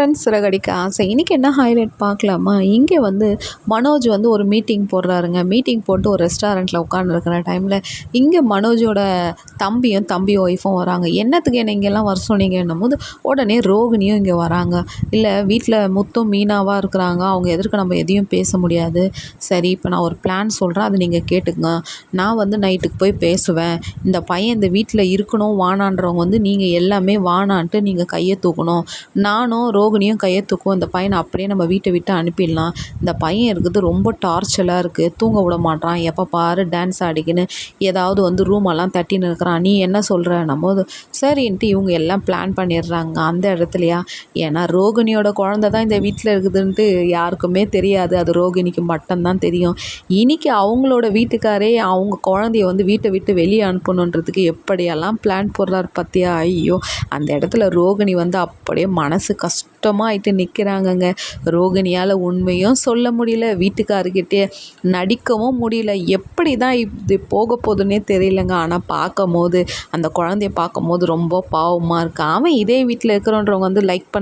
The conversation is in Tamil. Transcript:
ஃப்ரெண்ட்ஸ் சிறகடிக்க ஆசை. இன்றைக்கி என்ன ஹைலைட் பார்க்கலாமா? இங்கே வந்து மனோஜ் வந்து ஒரு மீட்டிங் போடுறாருங்க. மீட்டிங் போட்டு ஒரு ரெஸ்டாரண்ட்டில் உட்காந்துருக்கிற டைமில் இங்கே மனோஜோட தம்பியும் தம்பி ஒய்ஃபும் வராங்க. என்னத்துக்கு என்ன இங்கெல்லாம் வர சொன்னீங்கன்னும் போது உடனே ரோகிணியும் இங்கே வராங்க. இல்லை வீட்டில் முத்தும் மீனாவாக இருக்கிறாங்க. அவங்க எதிர்க்க நம்ம எதையும் பேச முடியாது. சரி இப்போ நான் ஒரு பிளான் சொல்கிறேன் அதை நீங்கள் கேட்டுக்கங்க. நான் வந்து நைட்டுக்கு போய் பேசுவேன். இந்த பையன் இந்த வீட்டில் இருக்கணும் வானான்றவங்க வந்து நீங்கள் எல்லாமே வானான்ட்டு நீங்கள் கையை தூக்கணும். நானும் ரோ ரோகிணியும் கையை தூக்குவோம். இந்த பையனை அப்படியே நம்ம வீட்டை விட்டு அனுப்பிடலாம். இந்த பையன் இருக்குது ரொம்ப டார்ச்சலாக இருக்குது தூங்க விட மாட்டான் எப்போ பாரு டான்ஸ் ஆடிக்கின்னு ஏதாவது வந்து ரூமெல்லாம் தட்டின்னு இருக்கிறான். நீ என்ன சொல்கிற நம்ம சரின்ட்டு இவங்க எல்லாம் பிளான் பண்ணிடுறாங்க. அந்த இடத்துலையா? ஏன்னா ரோகிணியோட குழந்த தான் இந்த வீட்டில் இருக்குதுன்ட்டு யாருக்குமே தெரியாது. அது ரோகிணிக்கு மட்டும்தான் தெரியும். இன்றைக்கி அவங்களோட வீட்டுக்காரே அவங்க குழந்தைய வந்து வீட்டை விட்டு வெளியே அனுப்பணுன்றதுக்கு எப்படியெல்லாம் பிளான் போடுறாரு பார்த்தியா ஐயோ! அந்த இடத்துல ரோகிணி வந்து அப்படியே மனசு கஷ்டமாயிட்டு நிற்கிறாங்கங்க ரோகிணியால் உண்மையும் சொல்ல முடியல. வீட்டுக்காரர்கிட்டே நடிக்கவும் முடியல. எப்படி தான் இது போக போகுதுன்னே தெரியலங்க. ஆனால் பார்க்கும் போது அந்த குழந்தைய பார்க்கும் போது ரொம்ப பாவமாக இருக்கு. அவன் இதே வீட்டில் இருக்கிறன்றவங்க வந்து லைக் பண்ண